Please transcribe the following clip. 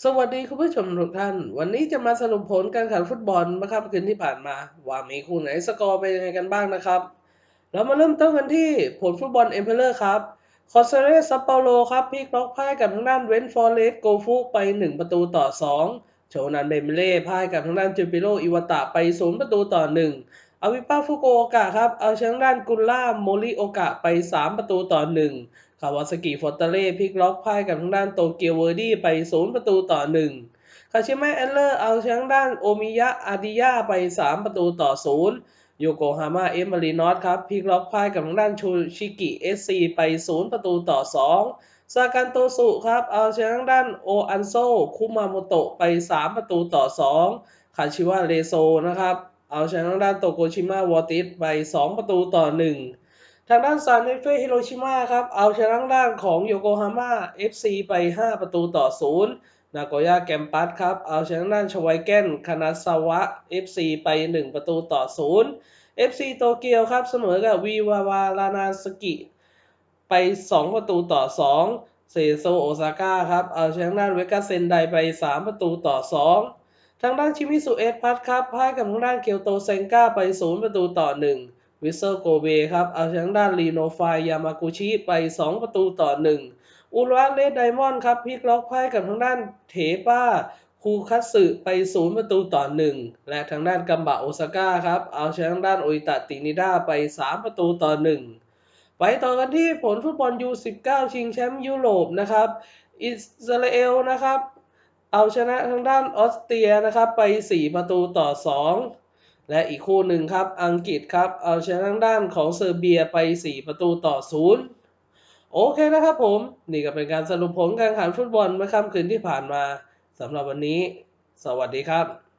สวัสดีคุณผู้ชมทุกท่าน วันนี้จะมาสรุปผลการแข่งฟุตบอลเมื่อค่ำคืนที่ผ่านมา ว่ามีคู่ไหนสกอร์เป็นยังไงกันบ้างนะครับ เรามาเริ่มต้นกันที่ผลฟุตบอลเอ็มเพลเลอร์ครับคอสเซเรสซัปเปาโลครับพลิกล็อกพ่ายกับทางด้านเวนฟอร์เรสโกฟุไป 1 ประตูต่อ 2 โชนันเบเมเล่พ่ายกับทางด้านจูปิโรอิวาตะไป 0 ประตูต่อ 1 อาวิป้าฟุโกโอกะครับ เอาชนะทางด้านกุลล่าโมริโอกะไป 3 ประตูต่อ 1 คาวาสกิฟอร์ตเล่พลิกล็อกพ่ายกับทางด้านโตเกียวเวอร์ดี้ไป 0 ประตูต่อ 1 คาชิมะเอลเลอร์เอาชนะทางด้านโอมิยะอาดิยาไป 3 ประตูต่อ 0 โยโกฮาม่าเอมารีนอสครับพลิกล็อกพ่ายกับทางด้านชูชิกิเอสซีไป 0 ประตูต่อ 2 ซากันโตสุครับ เอาชนะทางด้านโออันโซคุมาโมโตะไป 3 ประตูต่อ 2 คาชิวะเรโซนะครับ เอาชนะทางด้านโตโกชิมะวอติสไป 2 ประตูต่อ 1 ทางด้านซานเนเฟฮิโรชิมาครับ เอาชนะทางด้านของโยโกฮาม่าเอฟซีไป 5 ประตูต่อ 0 นาโกย่าแกมปัสครับ เอาชนะทางด้านชไวเกนคานาซาวะ FC ไป 1 ประตูต่อ 0 FC โตเกียวครับ เสมอกับวีวาวารานาสกิไป 2 ประตูต่อ 2 เซโซโอซาก้าครับ เอาชนะทางด้านเวกาเซนไดไป 3 ประตูต่อ 2 ทางด้านชิมิสุเอสพัทครับพ่ายกับทางด้านเกียวโตเซนก้าไป 0 ประตูต่อ 1 วิเซอร์โกเบครับ เอาชนะทางด้านรีโนไฟยามากุชิไป 2 ประตูต่อ 1 อุระเลดไดมอนด์ครับพลิกล็อกพ่ายกับทางด้านเทป้าคูคัตสึไป 0 ประตูต่อ 1 และทางด้านกัมบะโอซาก้าครับ เอาชนะทางด้านโออิตะตินิด้าไป 3 ประตูต่อ 1 ไปต่อกันที่ผลฟุตบอล U19 ชิงแชมป์ยุโรปนะครับ อิสราเอลนะครับ เอาชนะทางด้านออสเตรียนะครับไป 4 ประตูต่อ 2 และอีกคู่หนึ่งครับอังกฤษครับเอาชนะทางด้านของเซอร์เบียไป 4 ประตูต่อ 0 โอเคนะครับผม นี่ก็เป็นการสรุปผลการแข่งขันฟุตบอลเมื่อค่ำคืนที่ผ่านมาสำหรับวันนี้ สวัสดีครับ